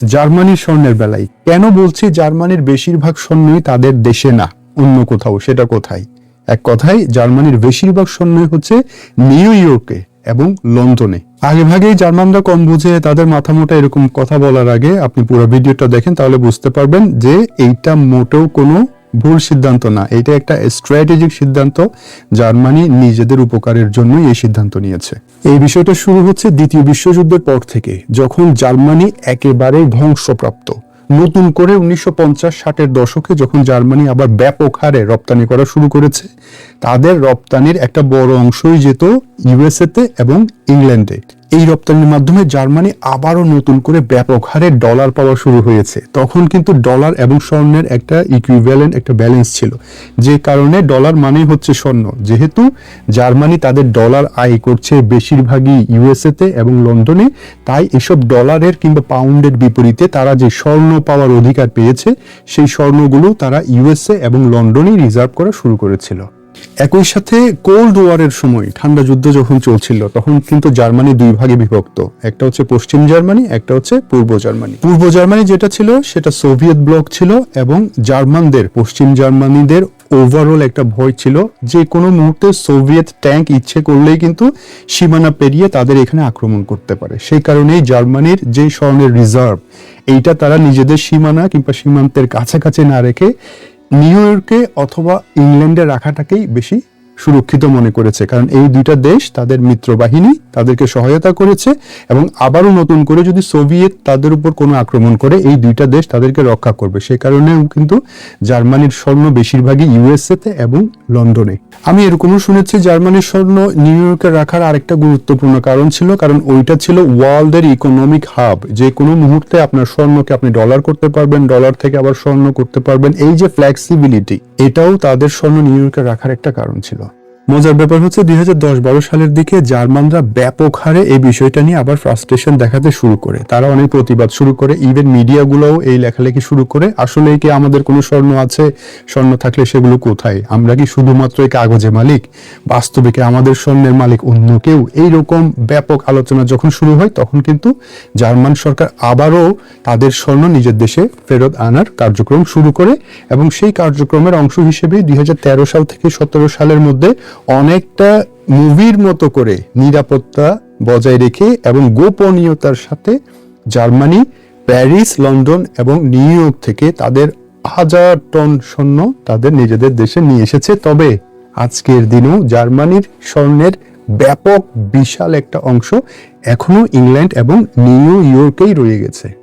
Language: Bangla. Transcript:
জার্মানির স্বর্ণের বেলায়। কেন বলছি জার্মানির বেশিরভাগ স্বর্ণই তাদের দেশে না? অন্য কোথাও, সেটা কোথায়? এক কথায়, জার্মানির বেশিরভাগ স্বর্ণই হচ্ছে নিউ ইয়র্কে এবং লন্ডনে। আগে ভাগেই জার্মানরা কম বুঝে তাদের মাথা মোটা এরকম কথা বলার আগে আপনি পুরো ভিডিওটা দেখেন, তাহলে বুঝতে পারবেন যে এইটা মোটেও কোনো ভুল সিদ্ধান্ত না। এটা একটা স্ট্র্যাটেজিক সিদ্ধান্ত। জার্মানি নিজেদের উপকারের জন্যই এই সিদ্ধান্ত নিয়েছে। এই বিষয়টা শুরু হচ্ছে দ্বিতীয় বিশ্বযুদ্ধের পর থেকে, যখন জার্মানি একেবারে ধ্বংসপ্রাপ্ত। নতুন করে উনিশশো পঞ্চাশ ষাটের দশকে যখন জার্মানি আবার ব্যাপক হারে রপ্তানি করা শুরু করেছে, তাদের রপ্তানির একটা বড় অংশই যেত ইউএসএতে এবং ইংল্যান্ডে। এই রপ্তানির মাধ্যমে জার্মানি আবারও নতুন করে ব্যাপক হারে ডলার পাওয়া শুরু হয়েছে। তখন কিন্তু ডলার এবং স্বর্ণের একটা ইকুইভ্যালেন্ট একটা ব্যালেন্স ছিল। যে কারণে ডলার মানেই হচ্ছে স্বর্ণ। যেহেতু জার্মানি তাদের ডলার আয় করছে বেশিরভাগই ইউএসএতে এবং লন্ডনে, তাই এসব ডলারের কিংবা পাউন্ডের বিপরীতে তারা যে স্বর্ণ পাওয়ার অধিকার পেয়েছে, সেই স্বর্ণগুলো তারা ইউএসএ এবং লন্ডনেই রিজার্ভ করা শুরু করেছিল। একই সাথে কোল্ড ওয়ারের সময় ঠান্ডা যুদ্ধ যখন চলছিল, তখন কিন্তু জার্মানি দুই ভাগে বিভক্ত। একটা হচ্ছে পশ্চিম জার্মানি, একটা হচ্ছে পূর্ব জার্মানি। পূর্ব জার্মানি যেটা ছিল, সেটা সোভিয়েত ব্লক ছিল এবং জার্মানদের, পশ্চিম জার্মানিদের ওভারঅল একটা ভয় ছিল। যে কোনো মুহূর্তে সোভিয়েত ট্যাঙ্ক ইচ্ছে করলেই কিন্তু সীমানা পেরিয়ে তাদের এখানে আক্রমণ করতে পারে। সেই কারণেই জার্মানির যে স্বর্ণের রিজার্ভ এইটা তারা নিজেদের সীমানা কিংবা সীমান্তের কাছাকাছি না রেখে নিউ ইয়র্কে অথবা ইংল্যান্ডে রাখাটাকেই বেশি সুরক্ষিত মনে করেছে। কারণ এই দুইটা দেশ তাদের মিত্র বাহিনী তাদেরকে সহায়তা করেছে এবং আবারও নতুন করে যদি সোভিয়েত তাদের উপর কোনো আক্রমণ করে, এই দুইটা দেশ তাদেরকে রক্ষা করবে। সে কারণেও কিন্তু জার্মানির স্বর্ণ বেশিরভাগই ইউএসএতে এবং লন্ডনে। আমি এরকমও শুনেছি জার্মানির স্বর্ণ নিউ ইয়র্কে রাখার আরেকটা গুরুত্বপূর্ণ কারণ ছিল, কারণ ওইটা ছিল ওয়ার্ল্ডের ইকোনমিক হাব। যে কোনো মুহূর্তে আপনার স্বর্ণকে আপনি ডলার করতে পারবেন, ডলার থেকে আবার স্বর্ণ করতে পারবেন। এই যে ফ্লেক্সিবিলিটি এটাও তাদের স্বর্ণ নিউ ইয়র্কে রাখার একটা কারণ ছিল। মজার ব্যাপার হচ্ছে দুই হাজার সালের দিকে জার্মানরা ব্যাপক হারে এই বিষয়টা নিয়ে আবার ফ্রাস্ট্রেশন দেখাতে শুরু করে। তারা অনেক প্রতিবাদ শুরু করে ইভেন মিডিয়াগুলোও এই লেখালেখি শুরু করে। আসলে কি আমাদের কোনো স্বর্ণ আছে? স্বর্ণ থাকলে সেগুলো কোথায়? আমরা কি শুধুমাত্র এই কাগজে মালিক? বাস্তবে কি আমাদের স্বর্ণের মালিক অন্য কেউ? এইরকম ব্যাপক আলোচনা যখন শুরু হয়, তখন কিন্তু জার্মান সরকার আবারও তাদের স্বর্ণ নিজের দেশে ফেরত আনার কার্যক্রম শুরু করে এবং সেই কার্যক্রমের অংশ হিসেবে দুই হাজার তেরো সাল থেকে সতেরো সালের মধ্যে অনেকটা মুভির মতো করে নিরাপত্তা বজায় রেখে এবং গোপনীয়তার সাথে জার্মানি, প্যারিস, লন্ডন এবং নিউ ইয়র্ক থেকে তাদের হাজার টন স্বর্ণ তাদের নিজেদের দেশে নিয়ে এসেছে। তবে আজকের দিনেও জার্মানির স্বর্ণের ব্যাপক বিশাল একটা অংশ এখনও ইংল্যান্ড এবং নিউ ইয়র্কেই রয়ে গেছে।